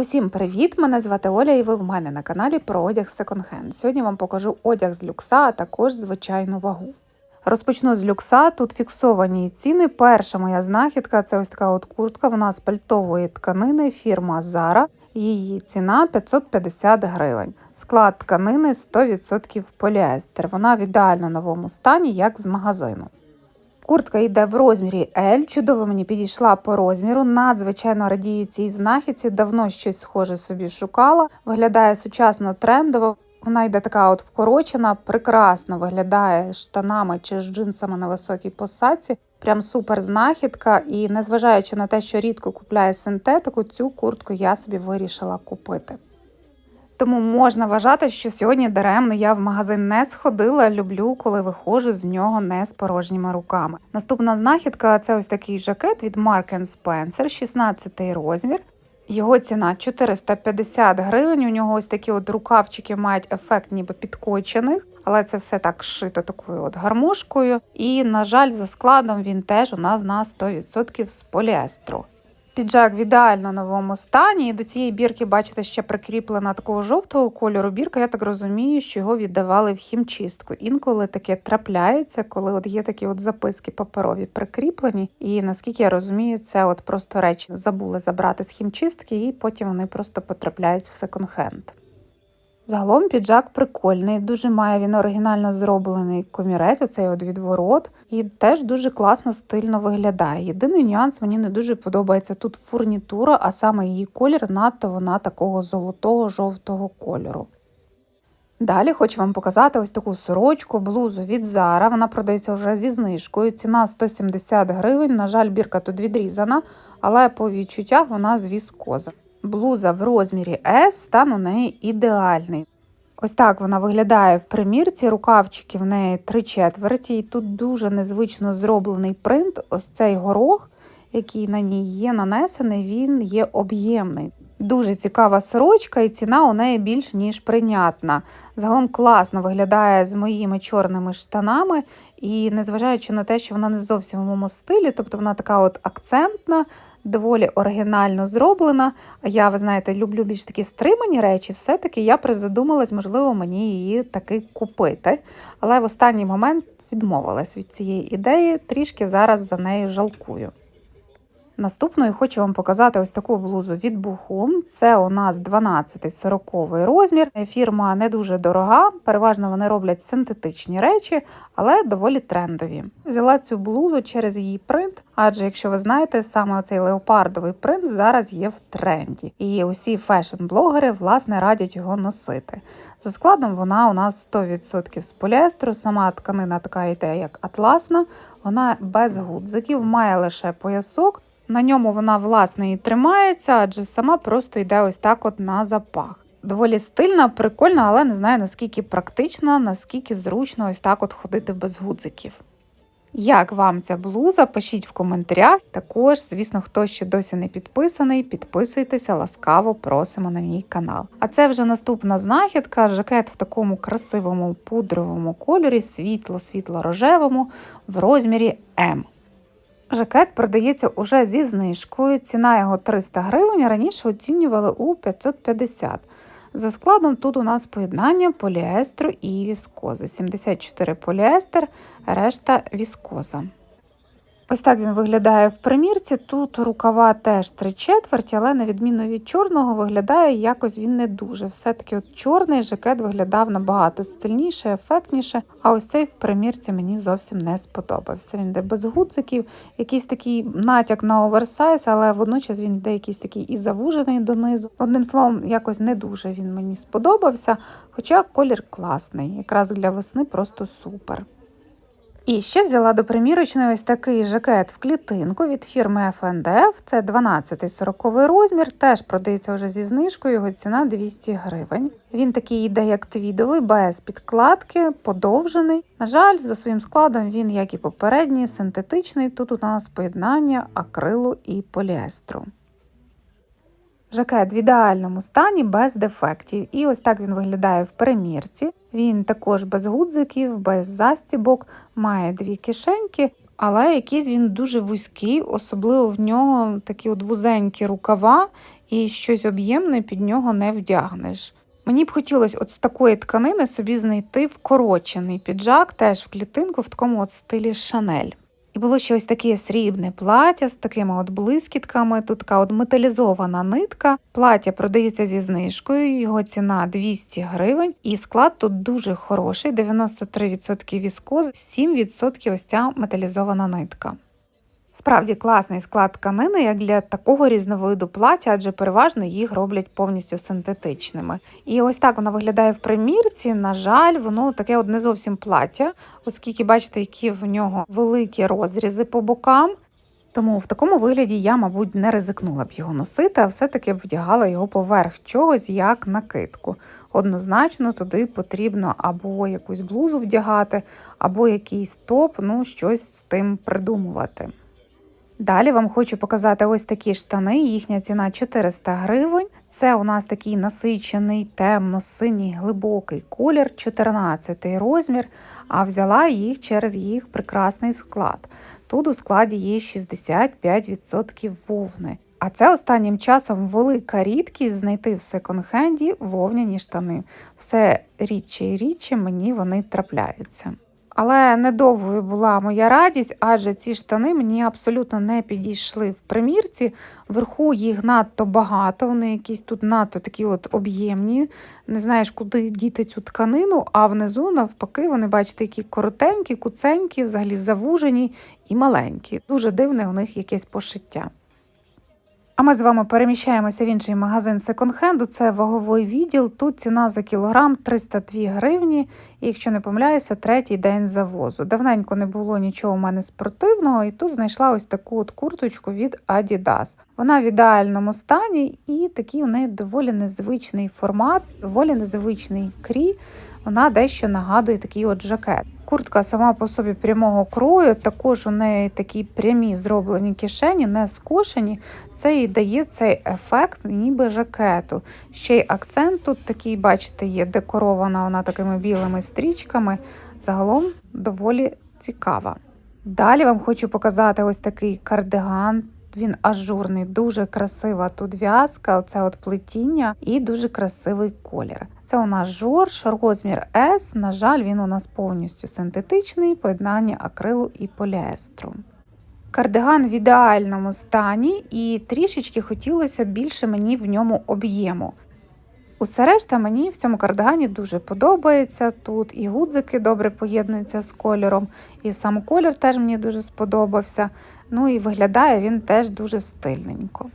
Усім привіт! Мене звати Оля, і ви в мене на каналі про одяг секонд-хенд. Сьогодні вам покажу одяг з люкса, а також звичайну вагу. Розпочну з люкса. Тут фіксовані ціни. Перша моя знахідка це ось така от куртка. Вона з пальтової тканини, фірма Zara. Її ціна 550 гривень. Склад тканини 100% поліестер. Вона в ідеально новому стані, як з магазину. Куртка йде в розмірі L, чудово мені підійшла по розміру. Надзвичайно радію цій знахідці. Давно щось схоже собі шукала. Виглядає сучасно трендово. Вона йде така от вкорочена, прекрасно виглядає штанами чи з джинсами на високій посадці. Прям супер знахідка. І незважаючи на те, що рідко купляю синтетику, цю куртку я собі вирішила купити. Тому можна вважати, що сьогодні даремно я в магазин не сходила. Люблю, коли виходжу з нього не з порожніми руками. Наступна знахідка це ось такий жакет від Mark Spencer, 16 розмір. Його ціна 450 гривень. У нього ось такі от рукавчики мають ефект ніби підкочених, але це все так шито такою от гармошкою. І, на жаль, за складом він теж у нас на 100% з поліестру. Піджак в ідеально новому стані. І до цієї бірки, бачите, ще прикріплена такого жовтого кольору бірка. Я так розумію, що його віддавали в хімчистку. Інколи таке трапляється, коли от є такі от записки паперові прикріплені. І наскільки я розумію, це от просто речі забули забрати з хімчистки, і потім вони просто потрапляють в секонд-хенд. Загалом піджак прикольний, дуже має він оригінально зроблений комірець, оцей от відворот, і теж дуже класно стильно виглядає. Єдиний нюанс мені не дуже подобається тут фурнітура, а саме її колір, надто вона такого золотого жовтого кольору. Далі хочу вам показати ось таку сорочку, блузу від Zara. Вона продається вже зі знижкою. Ціна 170 гривень. На жаль, бірка тут відрізана, але по відчуттях вона з віскоза. Блуза в розмірі S, стан у неї ідеальний. Ось так вона виглядає в примірці, рукавчики в неї три четверті, і тут дуже незвично зроблений принт. Ось цей горох, який на ній є нанесений, він є об'ємний. Дуже цікава сорочка, і ціна у неї більш ніж прийнятна. Загалом класно виглядає з моїми чорними штанами, і незважаючи на те, що вона не зовсім в моєму стилі, тобто вона така от акцентна, доволі оригінально зроблена. А я, ви знаєте, люблю більш такі стримані речі, все-таки я призадумалась, можливо, мені її таки купити. Але в останній момент відмовилась від цієї ідеї, трішки зараз за нею жалкую. Наступною хочу вам показати ось таку блузу від Бухум. Це у нас 12-40 розмір. Фірма не дуже дорога, переважно вони роблять синтетичні речі, але доволі трендові. Взяла цю блузу через її принт, адже, якщо ви знаєте, саме цей леопардовий принт зараз є в тренді. І усі фешн-блогери власне радять його носити. За складом вона у нас 100% з поліестру, сама тканина така йде, як атласна, вона без гудзиків, має лише поясок. На ньому вона, власне, і тримається, адже сама просто йде ось так от на запах. Доволі стильна, прикольна, але не знаю наскільки практично, наскільки зручно ось так от ходити без гудзиків. Як вам ця блуза? Пишіть в коментарях. Також, звісно, хто ще досі не підписаний, підписуйтеся, ласкаво просимо на мій канал. А це вже наступна знахідка, жакет в такому красивому пудровому кольорі, світло-світло-рожевому в розмірі М. Жакет продається уже зі знижкою. Ціна його 300 гривень, раніше оцінювали у 550. За складом тут у нас поєднання поліестру і віскози. 74 поліестер, решта віскоза. Ось так він виглядає в примірці. Тут рукава теж три четверті, але на відміну від чорного, виглядає якось він не дуже. Все-таки от чорний жакет виглядав набагато стильніше, ефектніше. А ось цей в примірці мені зовсім не сподобався. Він йде без гудзиків, якийсь такий натяк на оверсайз, але водночас він йде якийсь такий і завужений донизу. Одним словом, якось не дуже він мені сподобався. Хоча колір класний, якраз для весни просто супер. І ще взяла до примірочної ось такий жакет в клітинку від фірми FNDF. Це 12-40 розмір, теж продається вже зі знижкою, його ціна 200 гривень. Він такий йде, як твідовий, без підкладки, подовжений. На жаль, за своїм складом він, як і попередній, синтетичний. Тут у нас поєднання акрилу і поліестру. Жакет в ідеальному стані без дефектів. І ось так він виглядає в примірці. Він також без гудзиків, без застібок, має дві кишеньки, але якийсь він дуже вузький, особливо в нього такі от вузенькі рукава, і щось об'ємне під нього не вдягнеш. Мені б хотілося от з такої тканини собі знайти вкорочений піджак, теж в клітинку в такому от стилі Шанель. І було ще ось таке срібне плаття з такими от блискітками. Тут така от металізована нитка. Плаття продається зі знижкою, його ціна 200 гривень. І склад тут дуже хороший: 93% віскоз, 7% ось ця металізована нитка. Справді класний склад тканини, як для такого різновиду плаття, адже переважно їх роблять повністю синтетичними. І ось так воно виглядає в примірці. На жаль, воно таке от не зовсім плаття, оскільки бачите, які в нього великі розрізи по бокам. Тому в такому вигляді я, мабуть, не ризикнула б його носити, а все-таки б вдягала його поверх чогось як накидку. Однозначно, туди потрібно або якусь блузу вдягати, або якийсь топ, ну щось з тим придумувати. Далі вам хочу показати ось такі штани. Їхня ціна 400 гривень. Це у нас такий насичений, темно-синій глибокий колір, 14 розмір, а взяла їх через їх прекрасний склад. Тут у складі є 65% вовни. А це останнім часом велика рідкість знайти в секонд-хенді вовняні штани. Все рідче і рідче мені вони трапляються. Але недовгою була моя радість, адже ці штани мені абсолютно не підійшли в примірці. Вверху їх надто багато, вони якісь тут надто такі от об'ємні. Не знаєш, куди діти цю тканину, а внизу, навпаки, вони, бачите, які коротенькі, куценькі, взагалі завужені і маленькі. Дуже дивне у них якесь пошиття. А ми з вами переміщаємося в інший магазин секонд-хенду. Це ваговий відділ. Тут ціна за кілограм 302 гривні. І якщо не помиляюся, третій день завозу. Давненько не було нічого у мене спортивного, і тут знайшла ось таку от курточку від Adidas. Вона в ідеальному стані і такий у неї доволі незвичний формат, доволі незвичний крій. Вона дещо нагадує такий от жакет. Куртка сама по собі прямого крою, також у неї такі прямі зроблені кишені, не скошені. Це і дає цей ефект, ніби жакету. Ще й акцент тут такий, бачите, є декорована вона такими білими стрічками. Загалом доволі цікава. Далі вам хочу показати ось такий кардиган. Він ажурний, дуже красива тут в'язка, оце от плетіння і дуже красивий колір. Це у нас жорж, розмір S. На жаль, він у нас повністю синтетичний, поєднання акрилу і поліестру. Кардиган в ідеальному стані, і трішечки хотілося більше мені в ньому об'єму. Усе решта мені в цьому кардигані дуже подобається. Тут і гудзики добре поєднуються з кольором, і сам колір теж мені дуже сподобався. Ну і виглядає він теж дуже стильненько.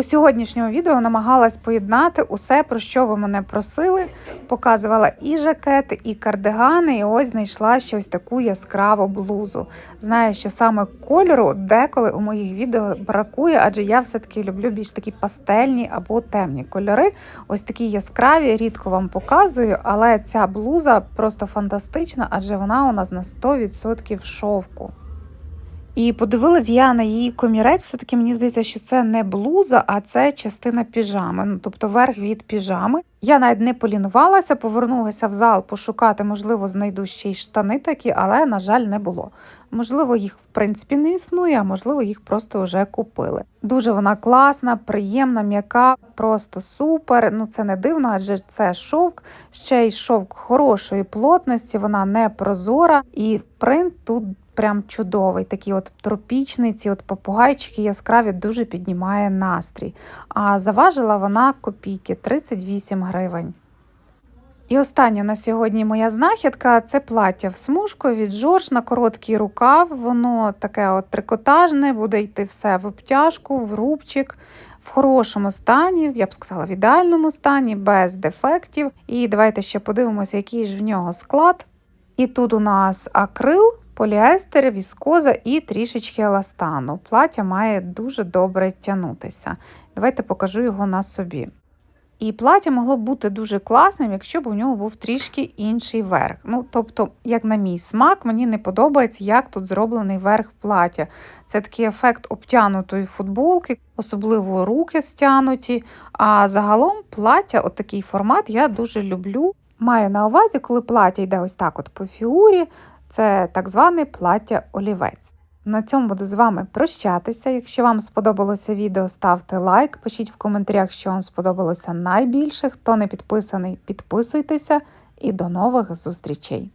У сьогоднішньому відео намагалась поєднати усе, про що ви мене просили. Показувала і жакети, і кардигани, і ось знайшла ще ось таку яскраву блузу. Знаю, що саме кольору деколи у моїх відео бракує, адже я все-таки люблю більш такі пастельні або темні кольори. Ось такі яскраві, рідко вам показую, але ця блуза просто фантастична, адже вона у нас на 100% шовку. І подивилась я на її комірець, все-таки мені здається, що це не блуза, а це частина піжами, ну тобто верх від піжами. Я навіть не полінувалася, повернулася в зал пошукати, можливо, знайду ще й штани такі, але, на жаль, не було. Можливо, їх в принципі не існує, а можливо, їх просто вже купили. Дуже вона класна, приємна, м'яка, просто супер. Ну це не дивно, адже це шовк, ще й шовк хорошої плотності, вона не прозора, і принт тут прям чудовий. Такий от тропічний, ці от попугайчики яскраві дуже піднімає настрій. А заважила вона копійки 38 гривень. І остання на сьогодні моя знахідка це плаття в смужку від Жорж на короткий рукав. Воно таке от трикотажне, буде йти все в обтяжку, в рубчик. В хорошому стані, я б сказала, в ідеальному стані, без дефектів. І давайте ще подивимося, який ж в нього склад. І тут у нас акрил, поліестер, віскоза і трішечки еластану. Плаття має дуже добре тягнутися. Давайте покажу його на собі. І плаття могло б бути дуже класним, якщо б у нього був трішки інший верх. Ну, тобто, як на мій смак, мені не подобається, як тут зроблений верх плаття. Це такий ефект обтянутої футболки, особливо руки стянуті. А загалом плаття, от такий формат, я дуже люблю. Маю на увазі, коли плаття йде ось так от по фігурі, це так зване плаття олівець. На цьому буду з вами прощатися. Якщо вам сподобалося відео, ставте лайк, пишіть в коментарях, що вам сподобалося найбільше. Хто не підписаний, підписуйтеся і до нових зустрічей!